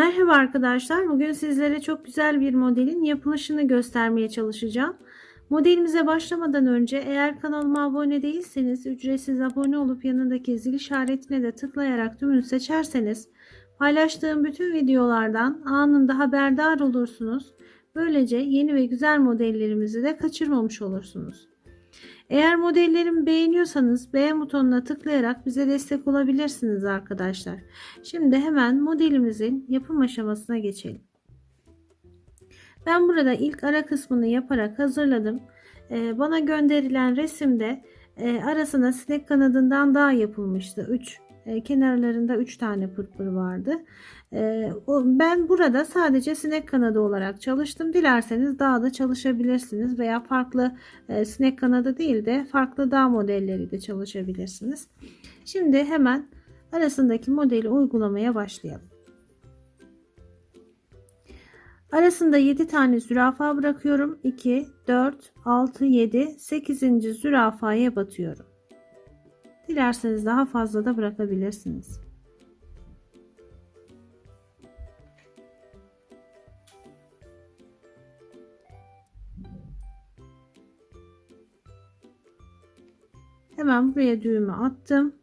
Merhaba arkadaşlar. Bugün sizlere çok güzel bir modelin yapılışını göstermeye çalışacağım. Modelimize başlamadan önce eğer kanalıma abone değilseniz ücretsiz abone olup yanındaki zil işaretine de tıklayarak tümünü seçerseniz paylaştığım bütün videolardan anında haberdar olursunuz. Böylece yeni ve güzel modellerimizi de kaçırmamış olursunuz. Eğer modellerimi beğeniyorsanız beğen butonuna tıklayarak bize destek olabilirsiniz arkadaşlar. Şimdi hemen modelimizin yapım aşamasına geçelim. Ben burada ilk ara kısmını yaparak hazırladım. Ee, bana gönderilen resimde e, arasına sinek kanadından daha yapılmıştı. 3 e, kenarlarında 3 tane pırpır vardı. Ben burada sadece sinek kanadı olarak çalıştım. Dilerseniz daha da çalışabilirsiniz veya farklı sinek kanadı değil de farklı dağ modelleri de çalışabilirsiniz. Şimdi hemen arasındaki modeli uygulamaya başlayalım. Arasında 7 tane zürafa bırakıyorum. 2, 4, 6, 7, 8. zürafaya batıyorum. Dilerseniz daha fazla da bırakabilirsiniz. Hemen buraya düğümü attım.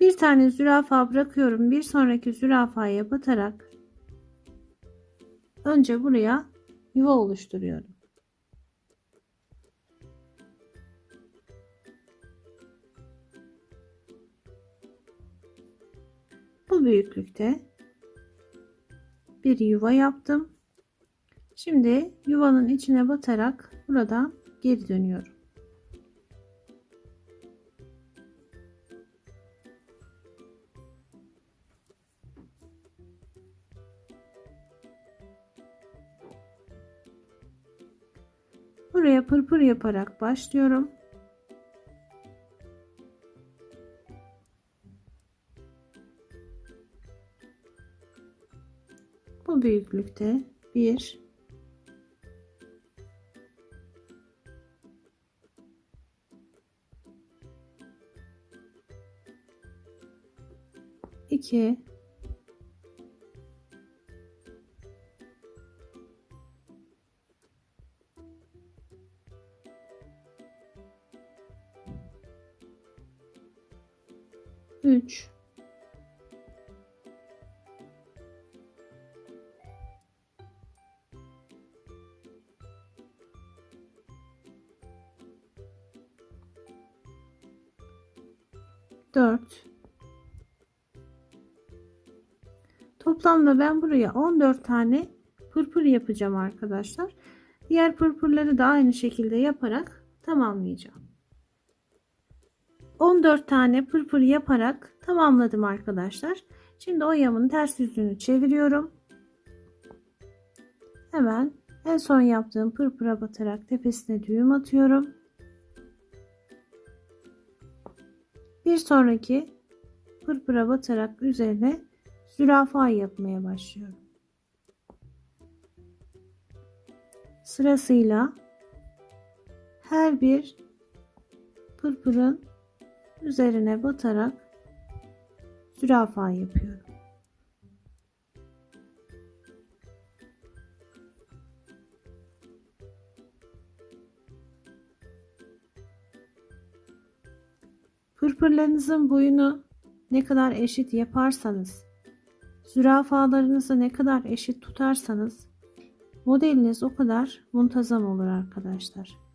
Bir tane zürafa bırakıyorum. Bir sonraki zürafaya batarak önce buraya yuva oluşturuyorum. Bu büyüklükte bir yuva yaptım. Şimdi yuvanın içine batarak burada geri dönüyorum. Buraya pırpır yaparak başlıyorum. Bu büyüklükte 1 देखिए। Toplamda ben buraya 14 tane pırpır yapacağım arkadaşlar. Diğer pırpırları da aynı şekilde yaparak tamamlayacağım. 14 tane pırpır yaparak tamamladım arkadaşlar. Şimdi oyamın ters yüzünü çeviriyorum. Hemen en son yaptığım pırpıra batarak tepesine düğüm atıyorum. Bir sonraki pırpıra batarak üzerine zürafa yapmaya başlıyorum. Sırasıyla her bir pırpırın üzerine batarak zürafa yapıyorum. Pırpırlarınızın boyunu ne kadar eşit yaparsanız, zürafalarınızı ne kadar eşit tutarsanız modeliniz o kadar muntazam olur arkadaşlar.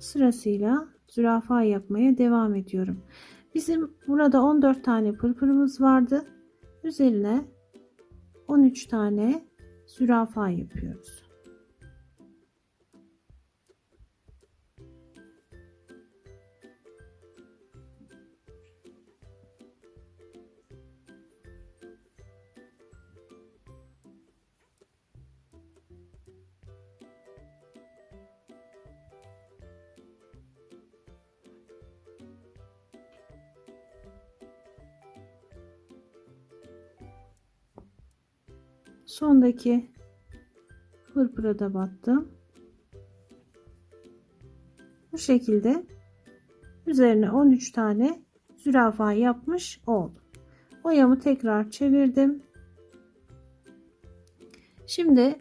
Sırasıyla zürafa yapmaya devam ediyorum. Bizim burada 14 tane pırpırımız vardı. Üzerine 13 tane zürafa yapıyoruz. Sondaki pırpıra da battım. Bu şekilde üzerine 13 tane zürafa yapmış oldum. Oyamı tekrar çevirdim. Şimdi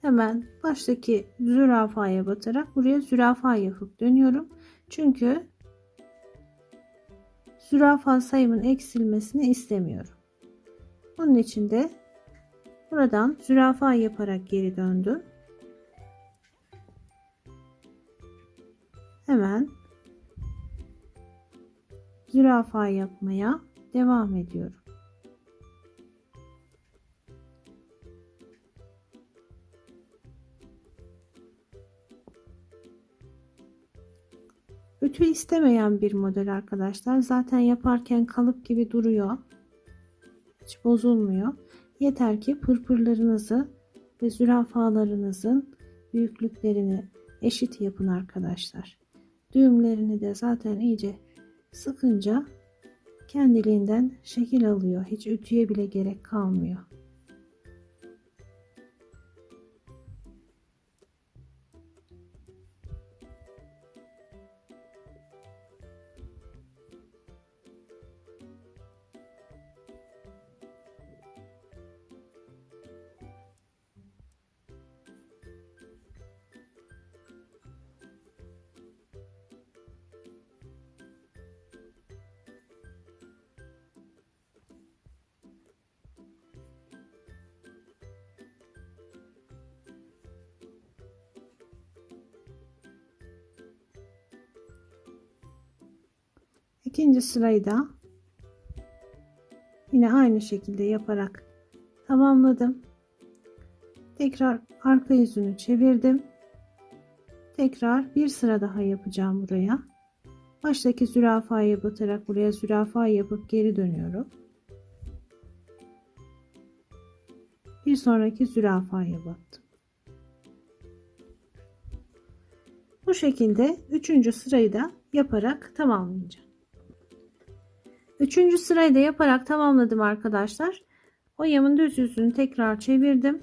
hemen baştaki zürafaya batarak buraya zürafa yapıp dönüyorum. Çünkü zürafa sayımın eksilmesini istemiyorum. Bunun için de buradan zürafa yaparak geri döndüm. Hemen zürafa yapmaya devam ediyorum. Ütü istemeyen bir model arkadaşlar. Zaten yaparken kalıp gibi duruyor. Hiç bozulmuyor. Yeter ki pırpırlarınızı ve zürafalarınızın büyüklüklerini eşit yapın arkadaşlar. Düğümlerini de zaten iyice sıkınca kendiliğinden şekil alıyor. Hiç ütüye bile gerek kalmıyor. İkinci sırayı da yine aynı şekilde yaparak tamamladım. Tekrar arka yüzünü çevirdim. Tekrar bir sıra daha yapacağım buraya. Baştaki zürafayı batarak buraya zürafa yapıp geri dönüyorum. Bir sonraki zürafaya battım. Bu şekilde üçüncü sırayı da yaparak tamamlayacağım. Üçüncü sırayı da yaparak tamamladım arkadaşlar. Oyamın düz yüzünü tekrar çevirdim.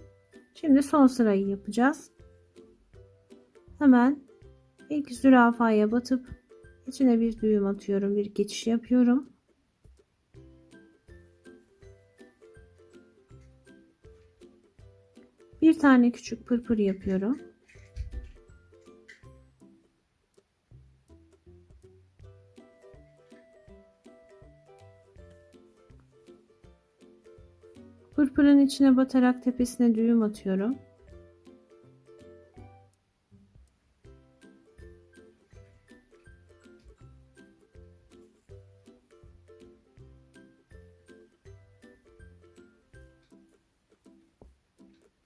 Şimdi son sırayı yapacağız. Hemen ilk zürafaya batıp içine bir düğüm atıyorum. Bir geçiş yapıyorum. Bir tane küçük pırpır yapıyorum. Pırpırın içine batarak tepesine düğüm atıyorum.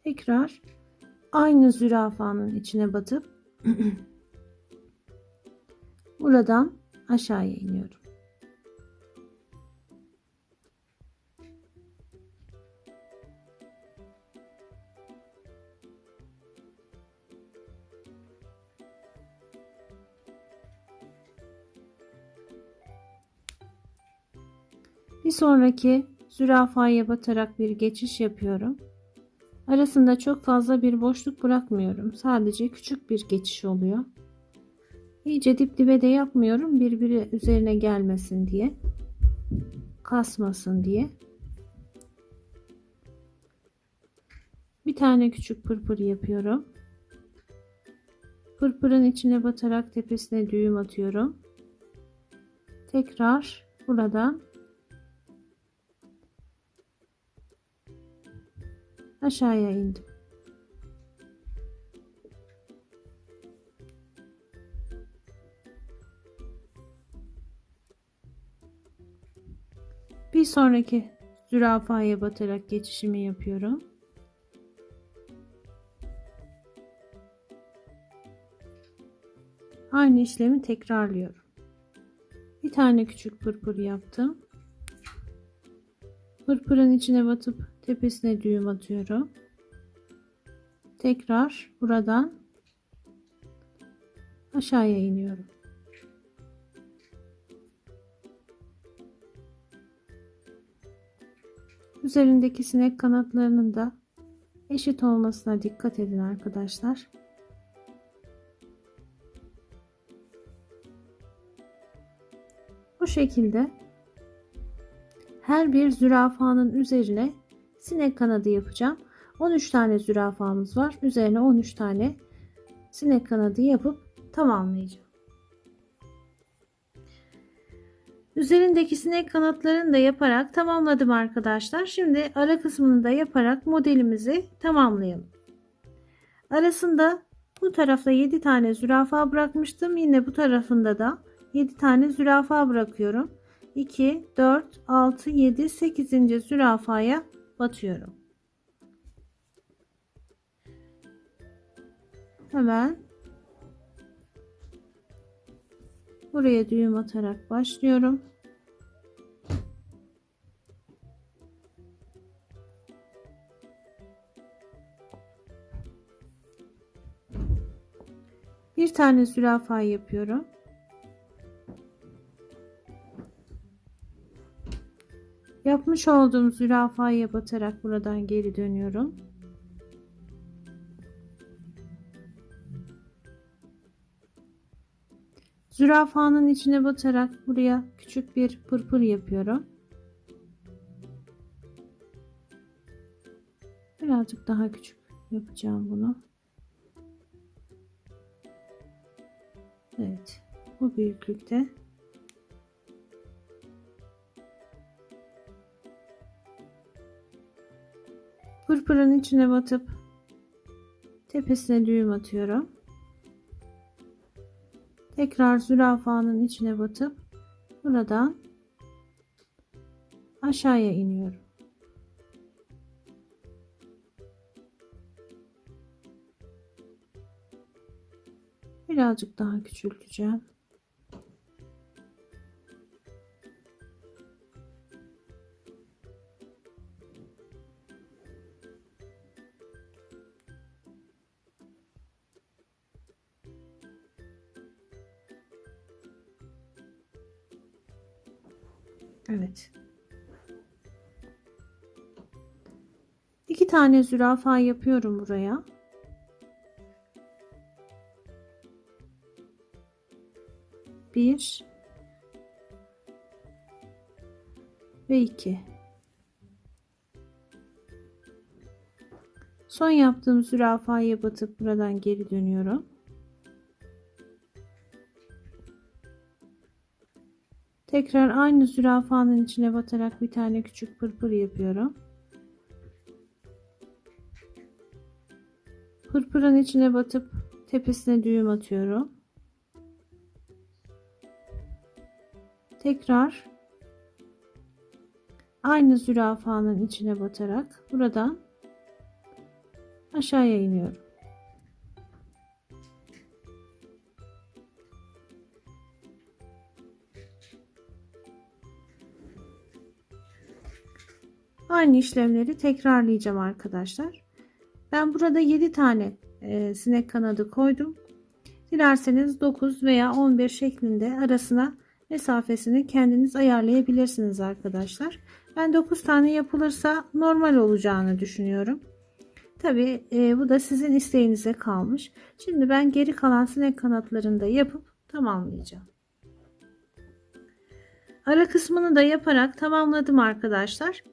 Tekrar aynı zürafanın içine batıp buradan aşağıya iniyorum. Bir sonraki zürafaya batarak bir geçiş yapıyorum. Arasında çok fazla bir boşluk bırakmıyorum. Sadece küçük bir geçiş oluyor. İyice dip dibe de yapmıyorum. Birbiri üzerine gelmesin diye. Kasmasın diye. Bir tane küçük pırpır yapıyorum. Pırpırın içine batarak tepesine düğüm atıyorum. Tekrar buradan aşağıya indim. Bir sonraki zürafaya batarak geçişimi yapıyorum. Aynı işlemi tekrarlıyorum. Bir tane küçük pırpır yaptım. Pırpırın içine batıp tepesine düğüm atıyorum. Tekrar buradan aşağıya iniyorum. Üzerindeki sinek kanatlarının da eşit olmasına dikkat edin arkadaşlar. Bu şekilde her bir zürafanın üzerine sinek kanadı yapacağım. 13 tane zürafamız var. Üzerine 13 tane sinek kanadı yapıp tamamlayacağım. Üzerindeki sinek kanatlarını da yaparak tamamladım arkadaşlar. Şimdi ara kısmını da yaparak modelimizi tamamlayalım. Arasında bu tarafta 7 tane zürafa bırakmıştım. Yine bu tarafında da 7 tane zürafa bırakıyorum. 2, 4, 6, 7, 8. zürafaya batıyorum. Hemen buraya düğüm atarak başlıyorum. Bir tane zürafa yapıyorum. Yapmış olduğum zürafaya batarak buradan geri dönüyorum. Zürafanın içine batarak buraya küçük bir pırpır yapıyorum. Birazcık daha küçük yapacağım bunu. Evet. Bu büyüklükte. Pırpırın içine batıp tepesine düğüm atıyorum. Tekrar zürafanın içine batıp buradan aşağıya iniyorum. Birazcık daha küçülteceğim. Evet. İki tane zürafa yapıyorum buraya. Bir ve iki. Son yaptığım zürafaya batıp buradan geri dönüyorum. Tekrar aynı zürafanın içine batarak bir tane küçük pırpır yapıyorum. Pırpırın içine batıp tepesine düğüm atıyorum. Tekrar aynı zürafanın içine batarak buradan aşağıya iniyorum. Aynı işlemleri tekrarlayacağım arkadaşlar. Ben burada 7 tane e, sinek kanadı koydum. Dilerseniz 9 veya 11 şeklinde arasına mesafesini kendiniz ayarlayabilirsiniz arkadaşlar. Ben 9 tane yapılırsa normal olacağını düşünüyorum. Tabi e, bu da sizin isteğinize kalmış. Şimdi ben geri kalan sinek kanatlarını da yapıp tamamlayacağım. Ara kısmını da yaparak tamamladım arkadaşlar.